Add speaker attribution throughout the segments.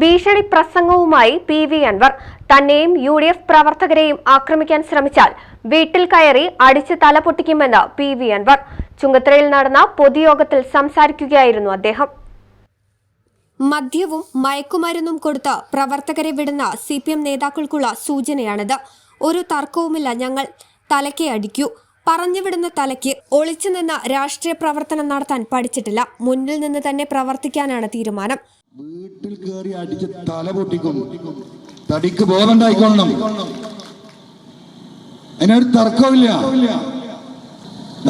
Speaker 1: ഭീഷണി പ്രസംഗവുമായി P V Anwar. തന്നെയും യു ഡി എഫ് പ്രവർത്തകരെയും ആക്രമിക്കാൻ ശ്രമിച്ചാൽ വീട്ടിൽ കയറി അടിച്ച് തല പൊട്ടിക്കുമെന്ന് പി വി അൻവർ. ചുങ്കത്തറയിൽ നടന്ന പൊതുയോഗത്തിൽ സംസാരിക്കുകയായിരുന്നു അദ്ദേഹം.
Speaker 2: മദ്യവും മയക്കുമരുന്നും കൊടുത്ത് പ്രവർത്തകരെ വിടുന്ന സി പി എം നേതാക്കൾക്കുള്ള സൂചനയാണിത്. ഒരു തർക്കവുമില്ല ഞങ്ങൾ തലക്കേ അടിക്കൂ. പറഞ്ഞുവിടുന്ന തലയ്ക്ക് ഒളിച്ചു നിന്ന രാഷ്ട്രീയ പ്രവർത്തനം നടത്താൻ പഠിച്ചിട്ടില്ല. മുന്നിൽ നിന്ന് തന്നെ പ്രവർത്തിക്കാനാണ് തീരുമാനം.
Speaker 3: വീട്ടിൽ കയറി അടിച്ച് തല പൊട്ടിക്കും. തടിക്ക് ബോധണ്ടായിക്കൊള്ളണം അതിനൊരു തർക്കമില്ല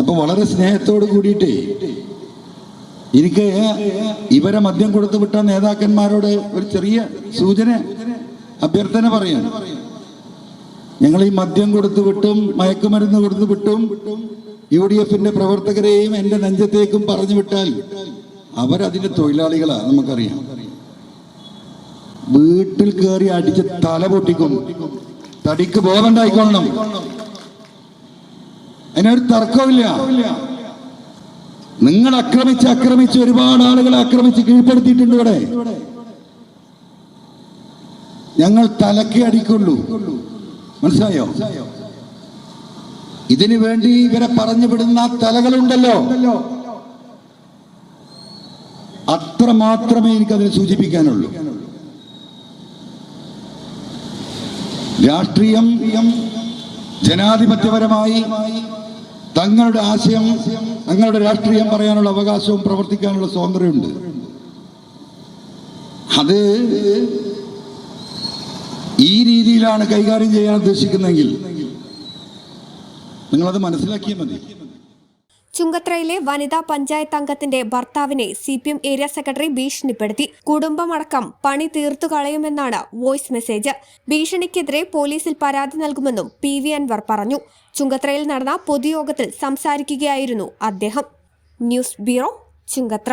Speaker 3: അപ്പൊ വളരെ സ്നേഹത്തോട് കൂടിയിട്ടേ എനിക്ക് ഇവരെ മദ്യം കൊടുത്തു വിട്ട നേതാക്കന്മാരോട് ഒരു ചെറിയ സൂചന അഭ്യർത്ഥന പറയാണ്. ഞങ്ങൾ ഈ മദ്യം കൊടുത്തു വിട്ടും മയക്കുമരുന്ന് കൊടുത്തു വിട്ടും യു ഡി എഫിന്റെ പ്രവർത്തകരെയും എന്റെ നെഞ്ചത്തേക്കും പറഞ്ഞു വിട്ടാൽ അവരതിന്റെ തൊഴിലാളികളാ നമുക്കറിയാം. വീട്ടിൽ കയറി അടിച്ച് തല പൊട്ടിക്കും. തടിക്ക് ബോധണ്ടായിക്കൊള്ളണം അതിനൊരു തർക്കമില്ല നിങ്ങൾ ആക്രമിച്ച് ആക്രമിച്ച് ഒരുപാട് ആളുകളെ ആക്രമിച്ച് കീഴ്പ്പെടുത്തിയിട്ടുണ്ട് ഇവിടെ. ഞങ്ങൾ തലക്ക് അടിക്കുള്ളൂ. മനസ്സിലായോ? ഇതിനു വേണ്ടി ഇവരെ പറഞ്ഞു വിടുന്ന തലകളുണ്ടല്ലോ. അത്ര മാത്രമേ എനിക്കതിനെ സൂചിപ്പിക്കാനുള്ളൂ. രാഷ്ട്രീയം ജനാധിപത്യപരമായി തങ്ങളുടെ ആശയം തങ്ങളുടെ രാഷ്ട്രീയം പറയാനുള്ള അവകാശവും പ്രവർത്തിക്കാനുള്ള സ്വാതന്ത്ര്യമുണ്ട്. അത് രീതിയിലാണ് കൈകാര്യം ചെയ്യാൻ ഉദ്ദേശിക്കുന്നതെങ്കിൽ നിങ്ങളത് മനസ്സിലാക്കിയാൽ മതി.
Speaker 2: ചുങ്കത്രയിലെ വനിതാ പഞ്ചായത്ത് അംഗത്തിന്റെ ഭർത്താവിനെ C P M area secretary ഭീഷണിപ്പെടുത്തി. കുടുംബമടക്കം പണി തീർത്തു കളയുമെന്നാണ് വോയിസ് മെസ്സേജ്. ഭീഷണിക്കെതിരെ പോലീസിൽ പരാതി നൽകുമെന്നും പി വി അൻവർ പറഞ്ഞു. ചുങ്കത്രയിൽ നടന്ന പൊതുയോഗത്തിൽ സംസാരിക്കുകയായിരുന്നു അദ്ദേഹം. News bureau Chungathara.